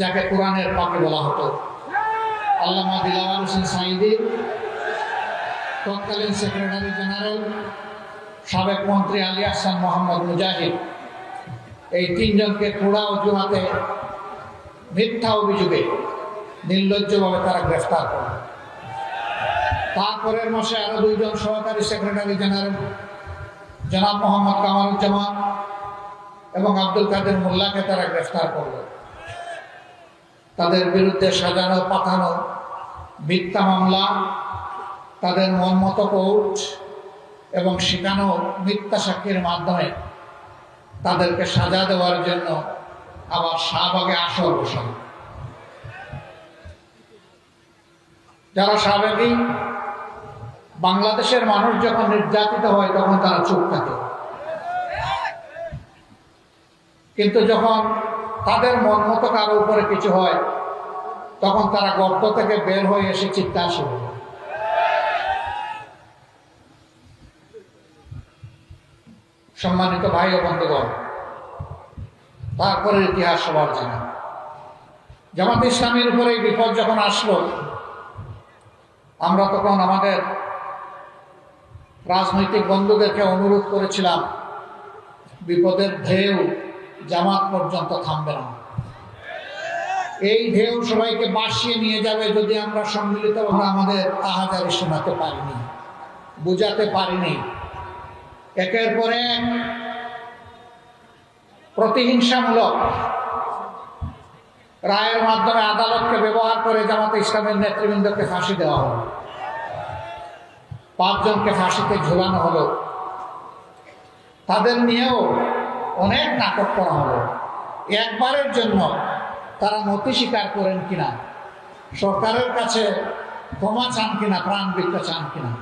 যাকে কোরআনের পাকে বলা হতো। আল্লামা দিলাওয়ার হোসেন সাইদি তৎকালীন সেক্রেটারি জেনারেল, সাবেক মন্ত্রী আলী আহসান মোহাম্মদ মুজাহিদ। এই তিনজনকে খোড়া অজুহাতে মিথ্যা অভিযোগে নির্লজ্জভাবে তারা গ্রেফতার করে। তারপরের মাসে আরও দুইজন সহকারী সেক্রেটারি জেনারেল, জনাব মোহাম্মদ কামারুজ্জামান এবং আব্দুল কাদের মোল্লাকে তারা গ্রেফতার করল। তাদের বিরুদ্ধে সাজানো, পাঠানো মিথ্যা মামলা, তাদের মন মতো কোর্ট এবং শেখানো মিথ্যা সাক্ষীর মাধ্যমে তাদেরকে সাজা দেওয়ার জন্য আবার শাহবাগে আসর বসানো। যারা সাবেকই বাংলাদেশের মানুষ যখন নির্যাতিত হয় তখন তারা চুপ থাকে। কিন্তু যখন তাদের মন মতো কারও উপরে কিছু হয়, তখন তারা গর্ত থেকে বের হয়ে এসে চিৎকার শুরু সম্মানিত ভাই ও বন্ধুগণ তারপরে ইতিহাস সবার জানা। জামাত ইসলামের উপরে এই বিপদ যখন আসলো, আমরা তখন আমাদের রাজনৈতিক বন্ধুদেরকে অনুরোধ করেছিলাম, বিপদের ঢেউ জামাত পর্যন্ত থামবে না। এই ঢেউ সবাইকে বাসিয়ে নিয়ে যাবে যদি আমরা সম্মিলিত আমাদের আহাজারি শোনাতে পারিনি, বুঝাতে পারিনি। একের পর এক প্রতিহিংসামূলক রায়ের মাধ্যমে আদালতকে ব্যবহার করে জামাতে ইসলামের নেতৃবৃন্দকে ফাঁসি দেওয়া হলো। পাঁচজনকে ফাঁসিতে ঝুলানো হলো। তাদের নিয়েও অনেক নাটক করা হলো। একবারের জন্য তারা নথি স্বীকার করেন কিনা? সরকারের কাছে ক্ষমা চান কিনা, প্রাণ ভিক্ষা চান কিনা?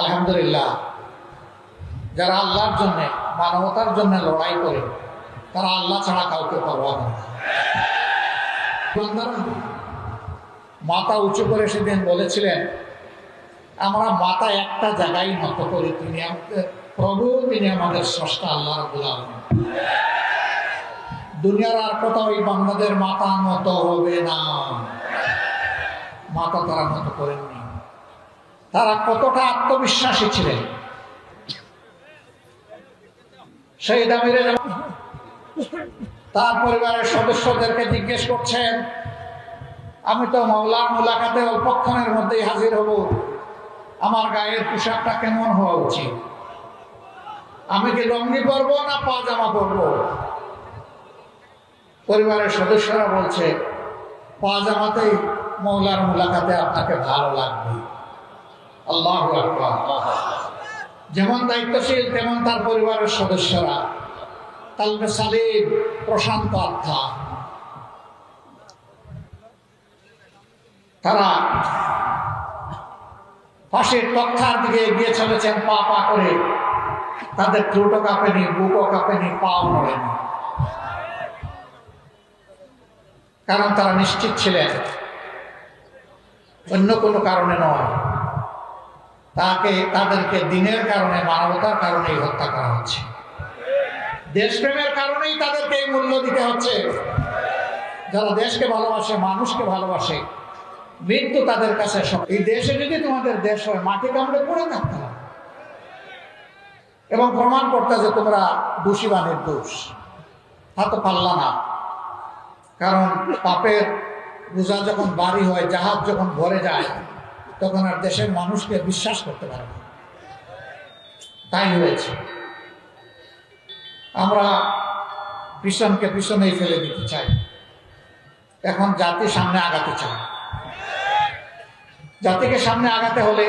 আলহামদুলিল্লাহ, যারা আল্লাহর জন্য, মানবতার জন্য লড়াই করে, তারা আল্লাহ ছাড়া কাউকে করে না। মাথা উঁচু করে সেদিন বলেছিলেন আমরা মাথা একটা জায়গায় নত করি, তিনি প্রভু, তিনি আমাদের স্রষ্টা, আল্লাহ আলামিন। দুনিয়ার আর কোথাও ওই বান্দাদের মাথা নত হবে না। মাথা তারা নত করেননি। তারা কতটা আত্মবিশ্বাসী ছিলেন। সেই দামিরে তার পরিবারের সদস্যদেরকে জিজ্ঞেস করছেন, আমি তো মাওলার মোলাকাতে অল্পক্ষণের মধ্যেই হাজির হব। আমার গায়ের পোশাকটা কেমন হওয়া উচিত? আমি কি লঙ্গি পরবো না পাজামা পরবো? পরিবারের সদস্যরা বলছে পাজামাতেই মৌলার মোলাকাতে আপনাকে ভালো লাগবে। আল্লাহ যেমন দায়িত্বশীল, তেমন তার পরিবারের সদস্যরা। কালবে সালিম, প্রশান্ত আত্মা তারা পাশের তথ্যার দিকে এগিয়ে চলেছেন পা পা করে। তাদের ঠোঁটো কাঁপেনি বুকও কাঁপেনি পাও নড়েনি কারণ তারা নিশ্চিত ছিলেন, অন্য কোনো কারণে নয়। তাকে, তাদেরকে দিনের কারণে, মানবতার কারণেই হত্যা করা হচ্ছে। দেশপ্রেমের কারণেই তাদেরকে এই মূল্য দিতে হচ্ছে। যারা দেশকে ভালোবাসে, মানুষকে ভালোবাসে মৃত্যু তাদের কাছে এই দেশে যদি তোমাদের দেশ হয় মাটি কামড়ে পড়ে থাকতে হবে। এবং প্রমাণ করতে যে তোমরা দোষী বা নির্দোষ, তা তো পারলা না। কারণ পাপের বোঝা যখন বাড়ি হয়, জাহাজ যখন ভরে যায়, তখন আর দেশের মানুষকে বিশ্বাস করতে পারে না। তাই হয়েছে। আমরা পিছনকে পিছনেই ফেলে দিতে চাই। এখন জাতি সামনে আগাতে চায় জাতিকে সামনে আগাতে হলে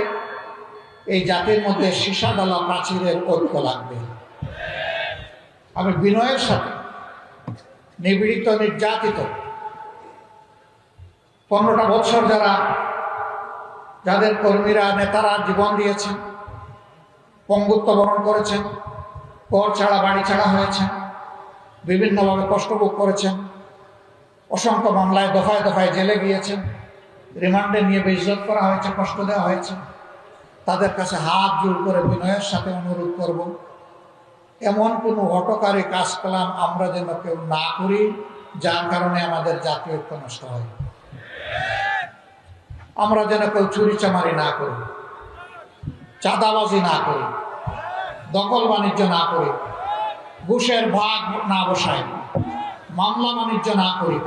এই জাতির মধ্যে সীসাদালা প্রাচীরের ঐক্য লাগবে। আমি বিনয়ের সাথে নিবিড়িত নির্যাতিত পনেরোটা বৎসর যারা যাদের কর্মীরা, নেতারা জীবন দিয়েছেন, পঙ্গুত্ব বরণ করেছেন, কর ছাড়া বাড়ি ছাড়া হয়েছেন বিভিন্নভাবে কষ্ট ভোগ করেছেন, অসংখ্য মামলায় দফায় দফায় জেলে গিয়েছেন রিমান্ডে নিয়ে বেইজ্জত করা হয়েছে, কষ্ট দেওয়া হয়েছে। তাদের কাছে হাত জোর করে বিনয়ের সাথে অনুরোধ করব, এমন কোনো হটকারী কাজ কালাম আমরা যেন কেউ না করি, যার কারণে আমাদের জাতীয় ঐক্য নষ্ট হয়। আমরা যেন কেউ চুরি চামারি না করি, চাঁদাবাজি না করি, দখল বাণিজ্য না করি, ঘুষের ভাগ না বসাই, মামলা বাণিজ্য না করি,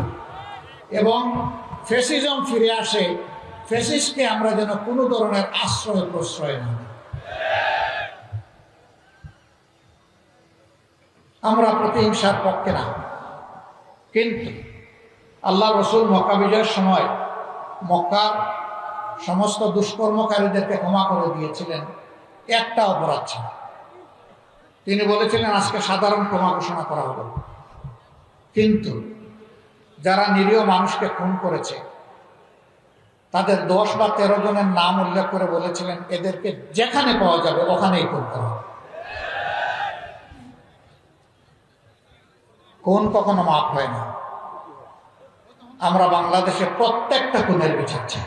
এবং ফেসিজম ফিরে আসে ফেসিসকে আমরা যেন কোনো ধরনের আশ্রয় প্রশ্রয় না আমরা প্রতিহিংসার পক্ষে না। কিন্তু আল্লাহ রসুল মক্কা বিজয়ের সময় মক্কার সমস্ত দুষ্কর্মকারীদেরকে ক্ষমা করে দিয়েছিলেন, একটা অপরাধ ছাড়া। তিনি বলেছিলেন, আজকে সাধারণ ক্ষমা ঘোষণা করা হবে। কিন্তু যারা নিরীহ মানুষকে খুন করেছে, তাদের দশ বা তেরো জনের নাম উল্লেখ করে বলেছিলেন, এদেরকে যেখানে পাওয়া যাবে ওখানেই করতে হবে। কোন কখনো মাপ হয় না। আমরা বাংলাদেশে প্রত্যেকটা খুনের বিচার চাই।